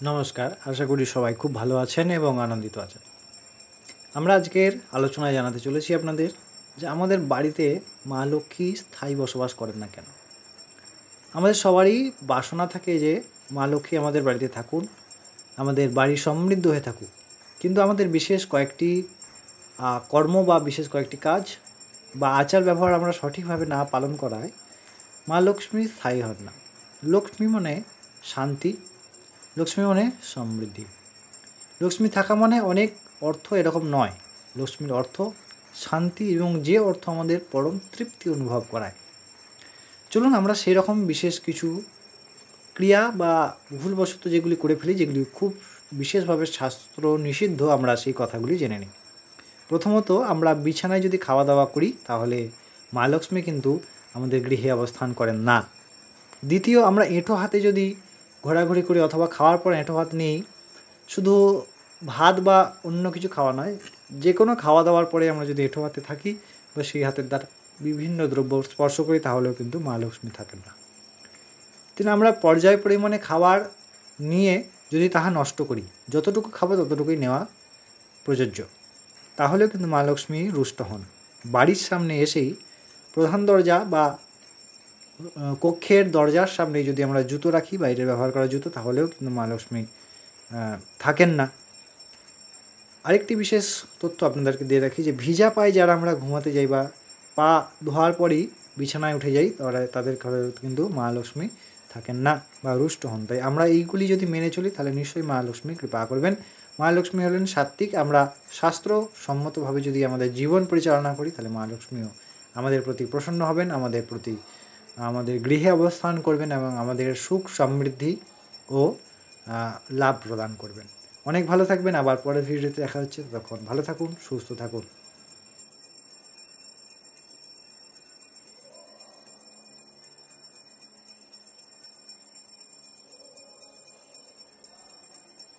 নমস্কার, আশা করি সবাই খুব ভালো আছেন এবং আনন্দিত আছেন। আমরা আজকের আলোচনায় জানাতে চলেছি আপনাদের যে আমাদের বাড়িতে মা লক্ষ্মী স্থায়ী বসবাস করেন না কেন। আমাদের সবারই বাসনা থাকে যে মা লক্ষ্মী আমাদের বাড়িতে থাকুন, আমাদের বাড়ি সমৃদ্ধ হয়ে থাকুক। কিন্তু আমাদের বিশেষ কয়েকটি কর্ম বা বিশেষ কয়েকটি কাজ বা আচার ব্যবহার আমরা সঠিকভাবে না পালন করায় মা লক্ষ্মী স্থায়ী হন না। লক্ষ্মী মানে শান্তি লক্ষ্মী মানে সমৃদ্ধি। লক্ষ্মী থাকা মানে অনেক অর্থ এরকম নয়। লক্ষ্মীর অর্থ শান্তি এবং যে অর্থ আমাদের পরম তৃপ্তি অনুভব করায়। চলুন আমরা সেই রকম বিশেষ কিছু ক্রিয়া বা ভুলবশত যেগুলি করে ফেলি, যেগুলি খুব বিশেষভাবে শাস্ত্র নিষিদ্ধ, আমরা সেই কথাগুলি জেনে নিই। প্রথমত, আমরা বিছানায় যদি খাওয়া দাওয়া করি, তাহলে মা লক্ষ্মী কিন্তু আমাদের গৃহে অবস্থান করেন না। দ্বিতীয়, আমরা এঁঠো হাতে যদি ঘোরাঘুরি করি অথবা খাওয়ার পর এঁঠো ভাত নেই। শুধু ভাত বা অন্য কিছু খাওয়া নয় যে কোনো খাওয়া দাওয়ার পরে আমরা যদি এঁঠো হাতে থাকি বা সেই হাতের দ্বারা বিভিন্ন দ্রব্য স্পর্শ করি, তাহলেও কিন্তু মা লক্ষ্মী থাকেন না। তিনি আমরা পর্যায় পরিমাণে খাবার নিয়ে যদি তাহা নষ্ট করি, যতটুকু খাব ততটুকুই নেওয়া প্রযোজ্য, তাহলেও কিন্তু মা লক্ষ্মী রুষ্ট হন। বাড়ির সামনে এসেই প্রধান দরজা বা কক্ষের দরজার সামনে যদি আমরা জুতো রাখি বাইরে ব্যবহার করা জুতো, তাহলেও কিন্তু মা লক্ষ্মী থাকেন না। আরেকটি বিশেষ তথ্য আপনাদেরকে দিয়ে রাখি যে, ভিজা পায়ে যারা আমরা ঘুমাতে যাই বা পা ধোয়ার পরই বিছানায় উঠে যাই, তারা, তাদের ঘরে কিন্তু মা লক্ষ্মী থাকেন না বা রুষ্ট হন। তাই আমরা এইগুলি যদি মেনে চলি, তাহলে নিশ্চয়ই মা লক্ষ্মী কৃপা করবেন। মা লক্ষ্মী হলেন সাত্ত্বিক। আমরা শাস্ত্র সম্মতভাবে যদি আমাদের জীবন পরিচালনা করি, তাহলে মা লক্ষ্মীও আমাদের প্রতি প্রসন্ন হবেন, আমাদের প্রতি আমাদের গৃহে অবস্থান করবেন এবং আমাদের সুখ সমৃদ্ধি ও লাভ প্রদান করবেন। অনেক ভালো থাকবেন। আবার পরের ভিডিওতে দেখা হচ্ছে। তখন ভালো থাকুন, সুস্থ থাকুন।